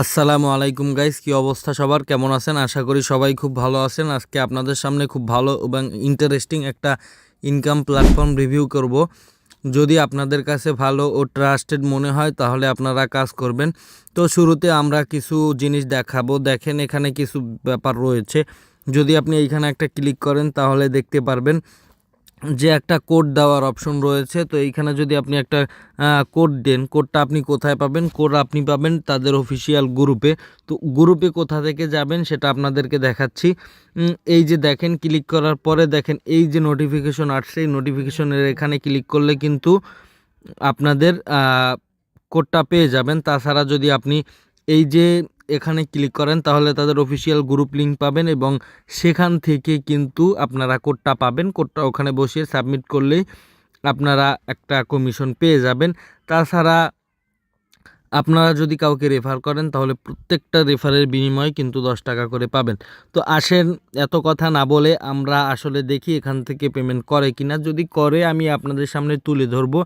আসসালামু আলাইকুম গাইস, কি অবস্থা সবার? কেমন আছেন? আশা করি সবাই খুব ভালো আছেন। আজকে আপনাদের সামনে খুব ভালো এবং ইন্টারেস্টিং একটা ইনকাম প্ল্যাটফর্ম রিভিউ করব। যদি আপনাদের কাছে ভালো ও ট্রাস্টেড মনে হয়, তাহলে আপনারা কাজ করবেন। তো শুরুতে আমরা কিছু জিনিস দেখাবো। দেখেন এখানে কিছু ব্যাপার রয়েছে। যদি আপনি এইখানে একটা ক্লিক করেন, তাহলে দেখতে পারবেন যে একটা কোড দেওয়ার অপশন রয়েছে, তো এইখানে যদি আপনি একটা কোড দেন কোডটা আপনি কোথায় পাবেন? কোড আপনি পাবেন তাদের অফিসিয়াল গ্রুপে তো গ্রুপে কোথা থেকে যাবেন সেটা আপনাদেরকে দেখাচ্ছি। এই যে দেখেন ক্লিক করার পরে দেখেন, এই যে নোটিফিকেশন আসছে, এই নোটিফিকেশনের এখানে ক্লিক করলে কিন্তু আপনাদের কোডটা পেয়ে যাবেন। তাছাড়া যদি আপনি এই যে এখানে ক্লিক করেন, তাহলে তাদের অফিসিয়াল গ্রুপ লিঙ্ক পাবেন এবং সেখান থেকে কিন্তু আপনারা কোডটা পাবেন। কোডটা ওখানে বসিয়ে সাবমিট করলেই আপনারা একটা কমিশন পেয়ে যাবেন। তাছাড়া আপনারা যদি কাউকে রেফার করেন, তাহলে প্রত্যেকটা রেফারের বিনিময়ে কিন্তু দশ টাকা করে পাবেন। তো আসেন, এত কথা না বলে আমরা আসলে দেখি এখান থেকে পেমেন্ট করে কিনা। যদি করে, আমি আপনাদের সামনে তুলে ধরবো।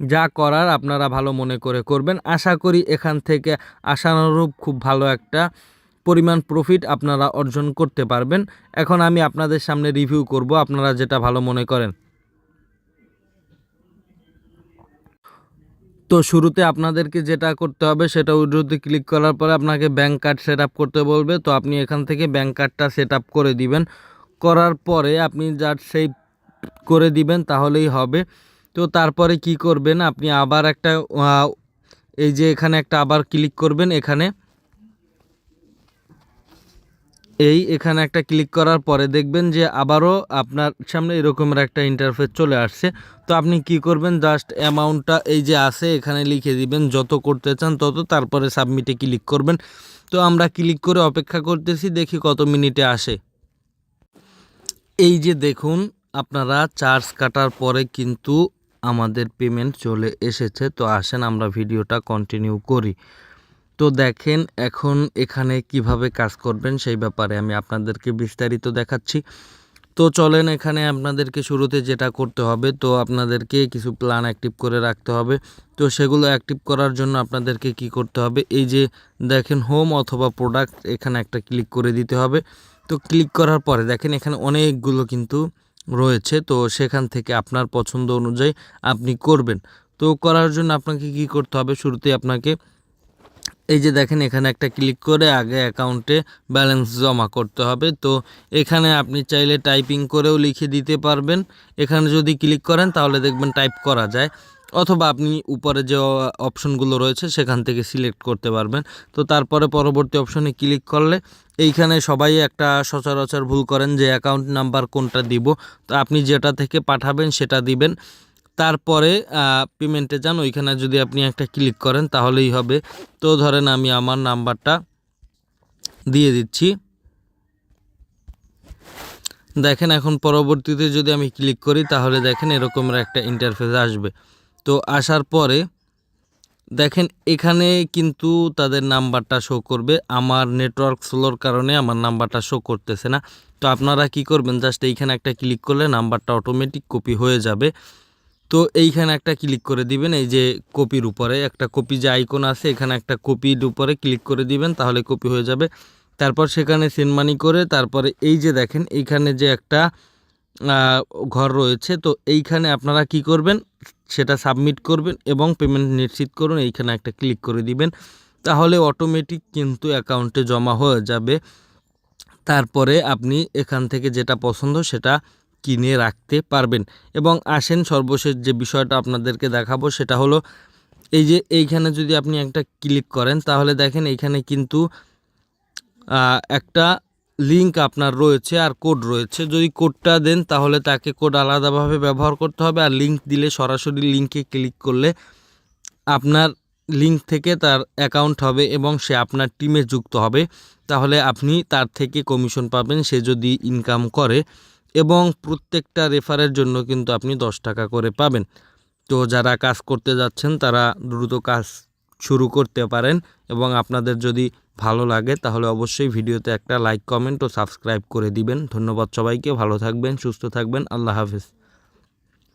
যা করার আপনারা ভালো মনে করে করবেন। আশা করি এখান থেকে আশানুরূপ খুব ভালো একটা পরিমাণ প্রফিট আপনারা অর্জন করতে পারবেন। এখন আমি আপনাদের সামনে রিভিউ করব আপনারা যেটা ভালো মনে করেন। তো শুরুতে আপনাদেরকে যেটা করতে হবে সেটা উইড্রোতে ক্লিক করার পরে আপনাকে ব্যাঙ্ক কার্ড সেট করতে বলবে। তো আপনি এখান থেকে ব্যাঙ্ক কার্ডটা সেট করে দিবেন। করার পরে আপনি জাস্ট সেই করে দিবেন তাহলেই হবে। তো তারপরে কি করবেন আপনি আবার একটা এই যে এখানে একটা আবার ক্লিক করবেন এখানে। এই এখানে একটা ক্লিক করার পরে দেখবেন যে আবারও আপনার সামনে এরকমের একটা ইন্টারফেস চলে আসছে। তো আপনি কি করবেন জাস্ট অ্যামাউন্টটা এই যে আছে, এখানে লিখে দিবেন, যত করতে চান তত, তারপরে সাবমিটে ক্লিক করবেন। তো আমরা ক্লিক করে অপেক্ষা করতেছি, দেখি কত মিনিটে আসে। এই যে দেখুন, আপনারা চার্জ কাটার পরে কিন্তু আমাদের পেমেন্ট চলে এসেছে। তো আসেন, আমরা ভিডিওটা কন্টিনিউ করি। তো দেখেন, এখন এখানে কীভাবে কাজ করবেন সেই ব্যাপারে আমি আপনাদেরকে বিস্তারিত দেখাচ্ছি। তো চলেন, এখানে আপনাদেরকে শুরুতে যেটা করতে হবে, তো আপনাদেরকে কিছু প্ল্যান অ্যাক্টিভ করে রাখতে হবে। তো সেগুলো অ্যাক্টিভ করার জন্য আপনাদেরকে কি করতে হবে, এই যে দেখেন হোম অথবা প্রোডাক্ট এখানে একটা ক্লিক করে দিতে হবে। তো ক্লিক করার পরে দেখেন, এখানে অনেকগুলো কিন্তু রয়েছে, তো সেখান থেকে আপনার পছন্দ অনুযায়ী আপনি করবেন। তো করার জন্য আপনাকে কি করতে হবে? শুরুতে আপনাকে এই যে দেখেন, এখানে একটা ক্লিক করে আগে অ্যাকাউন্টে ব্যালেন্স জমা করতে হবে। তো এখানে আপনি চাইলে টাইপিং করেও লিখে দিতে পারবেন। এখানে যদি ক্লিক করেন, তাহলে দেখবেন টাইপ করা যায়। অথবা আপনি উপরে যে অপশনগুলো রয়েছে সেখান থেকে সিলেক্ট করতে পারবেন। তো তারপরে পরবর্তী অপশনে ক্লিক করলে এইখানে সবাই একটা সচরাচর ভুল করেন যে অ্যাকাউন্ট নাম্বার কোনটা দিব। তো আপনি যেটা থেকে পাঠাবেন সেটা দিবেন। তারপরে পেমেন্টে যান, ওইখানে যদি আপনি একটা ক্লিক করেন তাহলেই হবে। তো ধরেন আমি আমার নাম্বারটা দিয়ে দিচ্ছি। দেখেন এখন পরবর্তীতে যদি আমি ক্লিক করি তাহলে দেখেন এরকমের একটা ইন্টারফেস আসবে। তো আসার পরে দেখেন এখানে কিন্তু তাদের নাম্বারটা শো করবে। আমার নেটওয়ার্ক স্লোর কারণে আমার নাম্বারটা শো করতেছে না। তো আপনারা কি করবেন? জাস্ট এইখানে একটা ক্লিক করলে নাম্বারটা অটোমেটিক কপি হয়ে যাবে। তো এইখানে একটা ক্লিক করে দিবেন, এই যে কপির উপরে। একটা কপি যে আইকন আছে, এখানে একটা কপির উপরে ক্লিক করে দিবেন, তাহলে কপি হয়ে যাবে। তারপর সেখানে সেন্ড মানি করে, তারপরে এই যে দেখেন, এইখানে যে একটা ঘর রয়েছে। তো এইখানে আপনারা কি করবেন? সেটা সাবমিট করবেন এবং পেমেন্ট নিশ্চিত করুন, এইখানে একটা ক্লিক করে দিবেন। তাহলে অটোমেটিক কিন্তু অ্যাকাউন্টে জমা হয়ে যাবে। তারপরে আপনি এখান থেকে যেটা পছন্দ সেটা কিনে রাখতে পারবেন। এবং আসেন সর্বশেষ যে বিষয়টা আপনাদেরকে দেখাবো, সেটা হলো এই যে এইখানে যদি আপনি একটা ক্লিক করেন, তাহলে দেখেন এইখানে কিন্তু একটা লিঙ্ক আপনার রয়েছে আর কোড রয়েছে। যদি কোডটা দেন, তাহলে তাকে কোড আলাদাভাবে ব্যবহার করতে হবে আর লিঙ্ক দিলে সরাসরি লিঙ্কে ক্লিক করলে আপনার লিঙ্ক থেকে তার অ্যাকাউন্ট হবে এবং সে আপনার টিমে যুক্ত হবে। তাহলে আপনি তার থেকে কমিশন পাবেন, সে যদি ইনকাম করে এবং প্রত্যেকটা রেফারের জন্য কিন্তু আপনি দশ টাকা করে পাবেন। তো যারা কাজ করতে যাচ্ছেন, তারা দ্রুত কাজ শুরু করতে পারেন এবং আপনাদের যদি ভালো লাগে তাহলে অবশ্যই ভিডিওতে একটা লাইক কমেন্ট ও সাবস্ক্রাইব করে দিবেন। ধন্যবাদ সবাইকে, ভালো থাকবেন, সুস্থ থাকবেন, আল্লাহ হাফেজ।